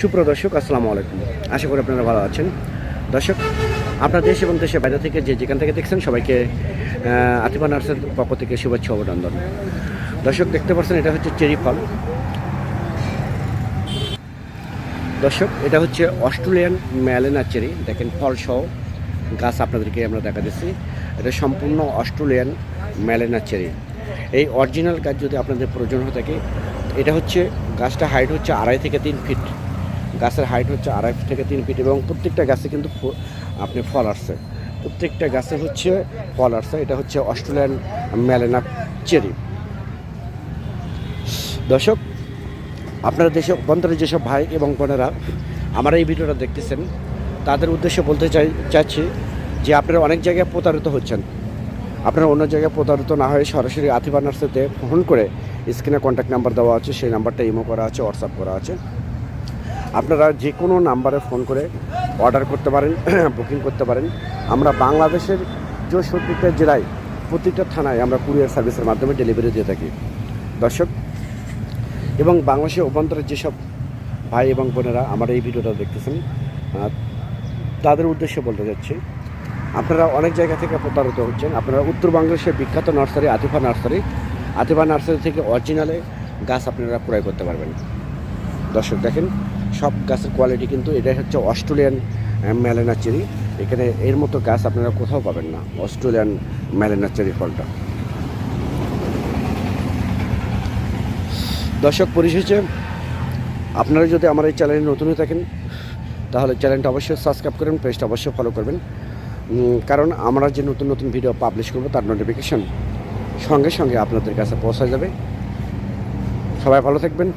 সুপ্রিয় দর্শক আসসালামু আলাইকুম। আশা করি আপনারা ভালো আছেন। দর্শক, আপনার দেশ এবং দেশের বাইরে থেকে যে যেখান থেকে দেখছেন, সবাইকে আতিফা নার্সের পক্ষ থেকে শুভেচ্ছা অভিনন্দন। দর্শক, দেখতে পাচ্ছেন, এটা হচ্ছে চেরি ফল। দর্শক, এটা হচ্ছে অস্ট্রেলিয়ান ম্যালেনা চেরি। দেখেন, ফল সহ গাছ আপনাদেরকে আমরা দেখা দিচ্ছি। এটা সম্পূর্ণ অস্ট্রেলিয়ান ম্যালেনা চেরি। এই অরিজিনাল গাছ যদি আপনাদের প্রয়োজন হয়ে থাকে, এটা হচ্ছে, গাছটা হাইট হচ্ছে আড়াই থেকে তিন ফিট। গাছের হাইট হচ্ছে আড়াই থেকে তিন ফিট এবং প্রত্যেকটা গাছে কিন্তু আপনি ফল আসছে। প্রত্যেকটা গাছে হচ্ছে ফল আসছে। এটা হচ্ছে অস্ট্রেলিয়ান ম্যালেনা চেরি। দর্শক, আপনারা দেশে অভ্যন্তরে যেসব ভাই এবং বোনেরা আমার এই ভিডিওটা দেখতেছেন, তাদের উদ্দেশ্যে বলতে চাই, চাচ্ছি যে আপনারা অনেক জায়গায় প্রতারিত হচ্ছেন। আপনারা অন্য জায়গায় প্রতারিত না হয়ে সরাসরি আতিফা নার্সেতে ফোন করে স্ক্রিনে কন্ট্যাক্ট নাম্বার দেওয়া আছে, সেই নাম্বারটা ইমো করা আছে হোয়াটসঅ্যাপ করা আছে। আপনারা যে কোনো নাম্বারে ফোন করে অর্ডার করতে পারেন বুকিং করতে পারেন। আমরা বাংলাদেশের চৌষট্টিটা জেলায় প্রতিটা থানায় আমরা কুরিয়ার সার্ভিসের মাধ্যমে ডেলিভারি দিয়ে থাকি। দর্শক, এবং বাংলাদেশের অভ্যন্তরে যেসব ভাই এবং বোনেরা আমার এই ভিডিওটা দেখতেছেন তাদের উদ্দেশ্যে বলতে যাচ্ছি, আপনারা অনেক জায়গা থেকে প্রতারিত হচ্ছেন। আপনারা উত্তর বাংলাদেশের বিখ্যাত nursery, Atifa nursery. Atifa nursery থেকে অরিজিনালে গাছ আপনারা ক্রয় করতে পারবেন। দর্শক, দেখেন সব গাছের কোয়ালিটি কিন্তু এটাই হচ্ছে অস্ট্রেলিয়ান ম্যালেনা চেরি এখানে এর মতো গাছ আপনারা কোথাও পাবেন না অস্ট্রেলিয়ান ম্যালেনা চেরি ফলটা। দর্শক, পরিশেষে, আপনারা যদি আমার এই চ্যানেলে নতুন হয়ে থাকেন, তাহলে চ্যানেলটা অবশ্যই সাবস্ক্রাইব করবেন পেজটা অবশ্যই ফলো করবেন। কারণ আমরা যে নতুন নতুন ভিডিও পাবলিশ করব, তার নোটিফিকেশন সঙ্গে সঙ্গে আপনাদের কাছে পৌঁছা যাবে। সবাই ভালো থাকবেন,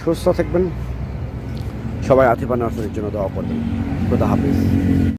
সুস্থ থাকবেন। সবাই আতিফা নার্সারির জন্য দোয়া করবেন। খোদা হাফিজ।